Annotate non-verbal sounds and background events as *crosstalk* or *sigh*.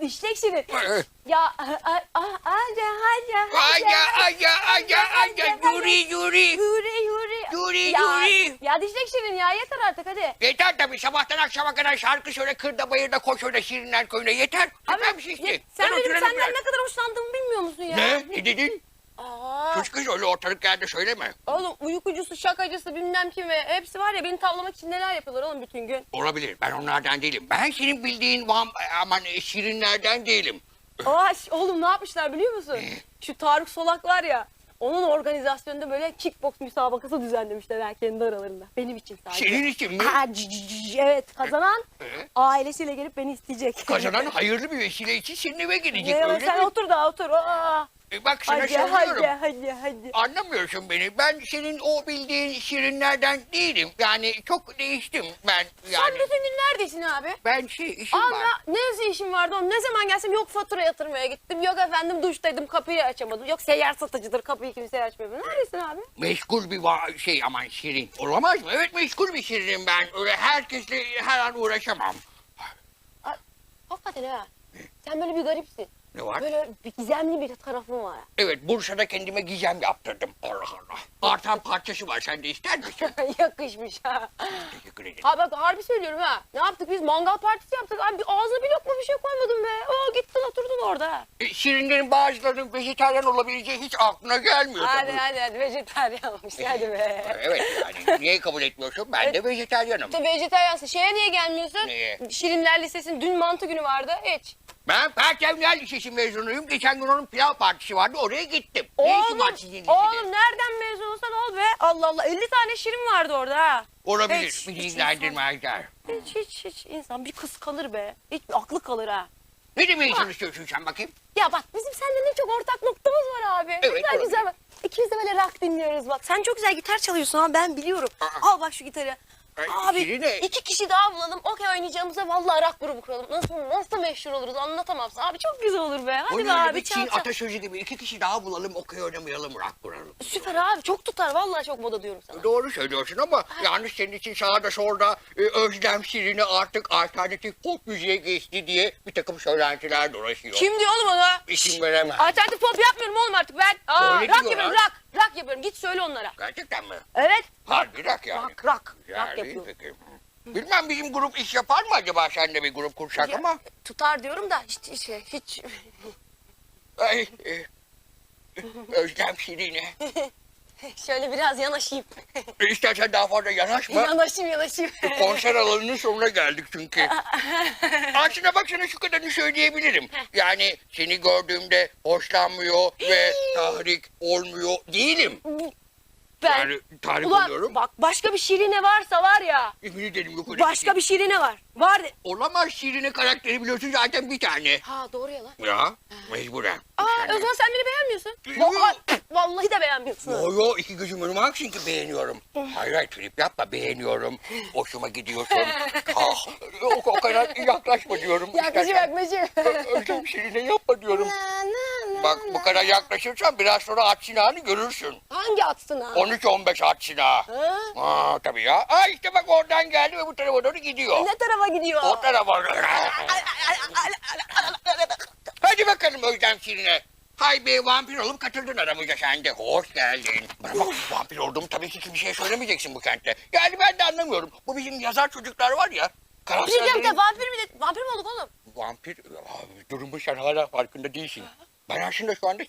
dişlek şirin. Ee, Ya a- a- a- aca haca Aya aya aya aya yuri yuri. Yuri yuri. Yuri, ya, yuri. Ya dişlek şirin ya yeter artık hadi. Yeter tabii sabahtan akşama kadar şarkı söyle kırda bayırda koş öyle şirinler köyüne yeter. Yeter bir şey ya- işte. sen Ben benim senden ne kadar hoşlandığımı bilmiyor musun ya? Ne? Ne dedin? Aa, kız öyle ortalık yerde söyleme. oğlum uykucusu, şakacısı bilmem kim ve hepsi var ya beni tavlamak için neler yapıyorlar oğlum bütün gün. Olabilir ben onlardan değilim. Ben senin bildiğin vam, aman e, şirinlerden değilim. *laughs* Aa ş- oğlum ne yapmışlar biliyor musun? Şu Tarık Solak var ya. Onun organizasyonunda böyle kickbox müsabakası düzenlemişler ha kendi aralarında. Benim için sadece. Senin için mi? Aa, c- c- c- evet kazanan Ee? ailesiyle gelip beni isteyecek. Kazanan *laughs* hayırlı bir vesile için senin eve gelecek Evet, öyle sen mi? otur da otur. Aa, E, bak sana hadi, söylüyorum. hadi hadi hadi. Anlamıyorsun beni. Ben senin o bildiğin şirinlerden değilim. Yani çok değiştim ben Sen yani. bütün gün neredesin abi? Ben şey işim Aa, var. ne ne işim vardı oğlum? Ne zaman gelsem yok fatura yatırmaya gittim. Yok efendim duştaydım kapıyı açamadım. Yok seyyar satıcıdır kapıyı kimseye açmıyor. Neredesin abi? Meşgul bir şey aman şirin. Olamaz mı? Evet meşgul bir şirinim ben. Öyle herkesle her an uğraşamam. Hakikaten ha. Sen böyle bir garipsin. Ne var? Böyle bir gizemli bir tarafın var. Evet Bursa'da kendime gizem yaptırdım. Allah Allah. Artan parçası var. Sen de ister misin? *laughs* Yakışmış ha. Teşekkür ederim. Ha bak harbi söylüyorum ha. Ne yaptık biz? Mangal partisi yaptık. Abi bir ağzına bir lokma bir şey koymadın be. Oo gittin oturdun orada. E, şirinlerin bazılarının vejetaryen olabileceği hiç aklına gelmiyor Hadi tabii. hadi hadi vejetaryanmış hadi be. *laughs* Evet yani niye kabul etmiyorsun? Ben de vejetaryenim. İşte vejetaryansın. Şeye niye gelmiyorsun? Neye? Şirinler Lisesi'nin dün mantı günü vardı. Hiç. Ben Pertemniyel Lisesi mezunuyum. Geçen gün onun pilav partisi vardı. Oraya gittim. ne Oğlum, var sizin lisede? oğlum nereden mezun olsan ol be. Allah Allah 50 tane şirin vardı orada ha. Olabilir. Hiç, Bir hiç ilgilendirmezler. Hiç hiç hiç insan bir kıskanır be. Hiç aklı kalır ha. Ne demeye çalışıyorsun sen bakayım? Ya bak bizim seninle ne çok ortak noktamız var abi. Evet, güzel olabilir. güzel bak. İkimiz de böyle rock dinliyoruz bak. Sen çok güzel gitar çalıyorsun ama ben biliyorum. Aa. Al bak şu gitarı. Ay, Abi Şirine. iki kişi daha bulalım. Okey oynayacağımıza vallahi rock grubu kuralım. Nasıl nasıl meşhur oluruz anlatamam sana. Abi çok güzel olur be. Hadi Onun be abi çal çal. atasözü gibi iki kişi daha bulalım okey oynamayalım rock kuralım. Süper abi çok tutar. Vallahi çok moda diyorum sana. Doğru söylüyorsun ama yalnız senin için sağda solda e, Özlem Şirin'i artık alternatif pop müziğe geçti diye bir takım söylentiler dolaşıyor. Kim diyor oğlum ona? İsim veremem. Alternatif pop yapmıyorum oğlum artık ben. Aa, Öyle rock diyorlar. yapıyorum rock. Rock yapıyorum git söyle onlara. Gerçekten mi? Evet. Harbi rock yani. Rock. Güzel, rock iyi yapıyorum. peki. Bilmem bizim grup iş yapar mı acaba seninle bir grup kursak Ya, ama. Tutar diyorum da hiç hiç hiç. Ay, e, Özlem Şirin'e. *laughs* Şöyle biraz yanaşayım. E, İstersen daha fazla yanaşma. yanaşayım yanaşayım. Konser alanının sonuna geldik çünkü. *laughs* Aslına bak sana şu kadarını söyleyebilirim. Yani seni gördüğümde hoşlanmıyor ve tahrik olmuyor değilim. Ben Yani tahrik Ulan oluyorum. bak başka bir şirine varsa var ya. Emin ederim yok öyle Başka şey. bir şirine var. Var. de- Olamaz Şirin'e karakteri biliyorsun zaten bir tane. Ha doğru ya lan. Ya mecburen. Aa o zaman sen beni beğenmiyorsun. Yo. Vallahi, de beğenmiyorsun. Yo yo iki gözüm önüme aksın ki beğeniyorum. Hayır hayır trip yapma beğeniyorum. Hoşuma gidiyorsun. ah, o, o kadar yaklaşma diyorum. Yaklaşım yaklaşım. Özlem Şirin'e yapma diyorum. Na, Bak bu kadar yaklaşırsan biraz sonra at silahını görürsün. Hangi atsın ha? 13-15 at silahı. Ha? Aa tabii ya. Aa işte bak oradan geldi ve bu tarafa doğru gidiyor. Ne tarafa gidiyor? O tarafa. Hadi bakalım Özlem Şirin'e. Hay be vampir olup katıldın aramıza sen de. Hoş geldin. Bana bak vampir olduğumu tabii ki kimseye söylemeyeceksin bu kentte. Yani ben de anlamıyorum. Bu bizim yazar çocuklar var ya. Bir de karakterlerin- vampir mi de vampir mi olduk oğlum? Vampir abi, durumu sen hala farkında değilsin. Ben aslında şu anda